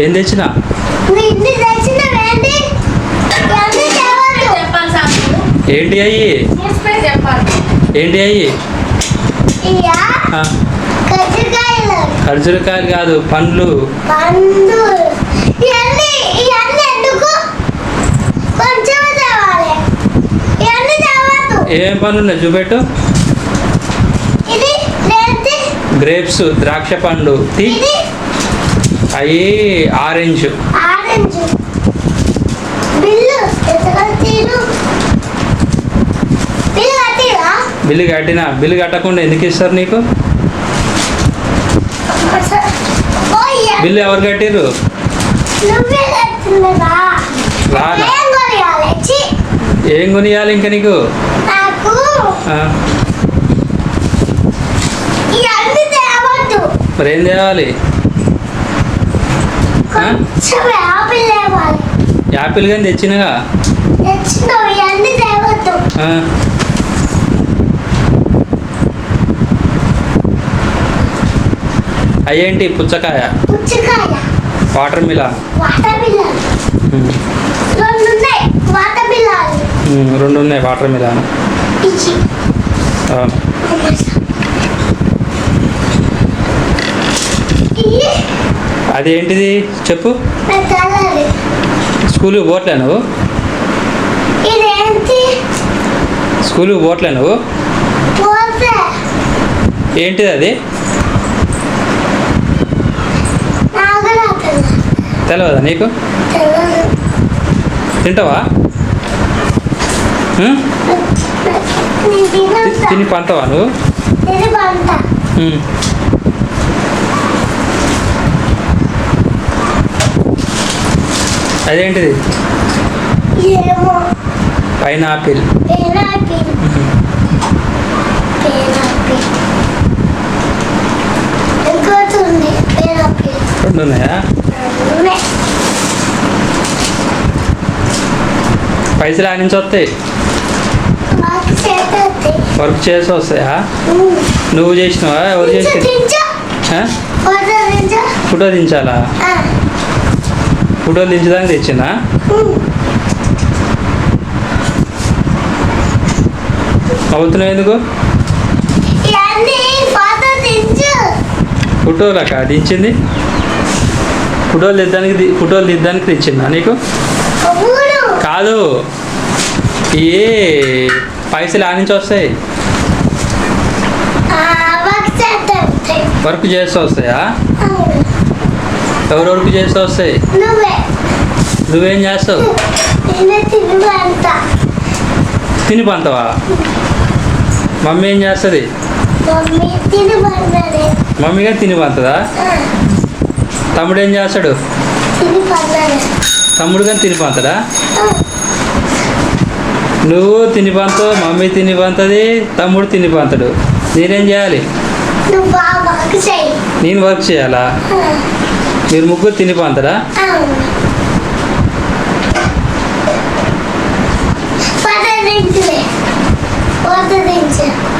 ఏం తెచ్చిన? ఏంటి అయ్యి? ఏంటి అయ్యి? ఖర్జూరకాయలు కాదు పండ్లు. ఏం పండ్లు ఉన్నాయి? చూపెట్టు. గ్రేప్స్ ద్రాక్ష పండు తీ. అవి ఆరెంజ్. ఆరెంజ్. బిల్లు కట్టిరా? కట్టినా? బిల్లు కట్టకుండా ఎందుకు ఇస్తారు నీకు? బిల్లు ఎవరు రాదా? ఏం కొనియాలి? ఇంకా నీకు? మరి ఏం తేవాలి? యాపిల్ కానీ తెచ్చినగా అయ్యేంటి పుచ్చకాయ? Watermelon. రెండు ఉన్నాయి వాటర్ మిలాన్. అవును అదేంటిది? చెప్పు. స్కూల్కి పోవట్లే నువ్వు? ఇదేంటి? స్కూల్కి పోవట్లే నువ్వు? ఏంటిది అది? తెలియదా నీకు? తింటావా? తిని పంతావా నువ్వు? అదేంటిది? పైనాపిల్. రెండు ఉన్నాయా. పైసలు ఆ నుంచి వస్తాయి? వర్క్ చేసి వస్తాయా? నువ్వు చేసినావా? ఎవరు చేసి ఫోటో దించాలా? ఆ, ఫోటో దించడానికి తెచ్చిందా. అవుతున్నావు ఎందుకు? ఇవన్నీ ఫోటో దించు ఫోటోలకా దించింది ఫోటోలు దిద్దానికి ఫోటోలు దిద్దానికి తెచ్చిందా నీకు? కాదు. ఏ పైసలు ఆ నుంచి వస్తాయి? వర్క్ చేస్తూ వస్తాయా? అవును. ఎవరు వర్క్ చేస్తూ వస్తాయి? నువ్వే. చేస్తావు? తిని పంతవా? మమ్మీ ఏం చేస్తుంది? మమ్మీ తిని గారు పంతదా? తమ్ముడు ఏం చేస్తాడు? తమ్ముడు కానీ తిని పంతడా? నువ్వు తిని పంతావు మమ్మీ తిని పంతది తమ్ముడు తిని పంతడు. నేనేం చేయాలి? నేను వర్క్ చేయాలా? మీరు ముగ్గురు తినిపోతారా What did it do? What did it do?